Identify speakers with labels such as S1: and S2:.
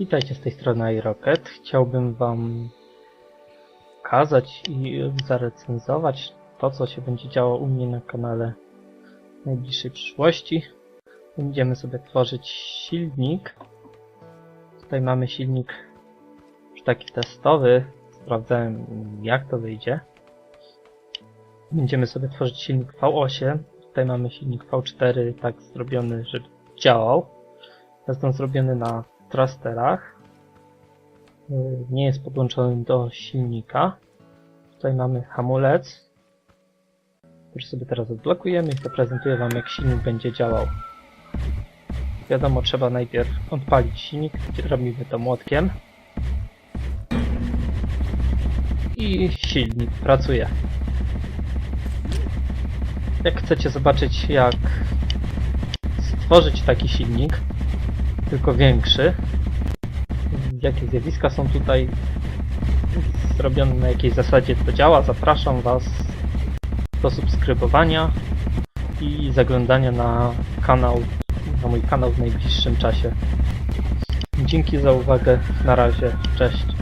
S1: Witajcie z tej strony iRocket. Chciałbym Wam pokazać i zarecenzować to, co się będzie działo u mnie na kanale w najbliższej przyszłości. Będziemy sobie tworzyć silnik. Tutaj mamy silnik już taki testowy. Sprawdzałem jak to wyjdzie. Będziemy sobie tworzyć silnik V8. Tutaj mamy silnik V4 tak zrobiony, żeby działał. Jest on zrobiony na thrusterach. Y, Nie jest podłączony do silnika. Tutaj mamy hamulec, który sobie teraz odblokujemy i zaprezentuję Wam jak silnik będzie działał. Wiadomo, trzeba najpierw odpalić silnik, robimy to młotkiem. I silnik pracuje. Jak chcecie zobaczyć jak stworzyć taki silnik, tylko większy. Jakie zjawiska są tutaj zrobione, na jakiej zasadzie to działa. Zapraszam Was do subskrybowania i zaglądania na kanał, na mój kanał w najbliższym czasie. Dzięki za uwagę. Na razie. Cześć.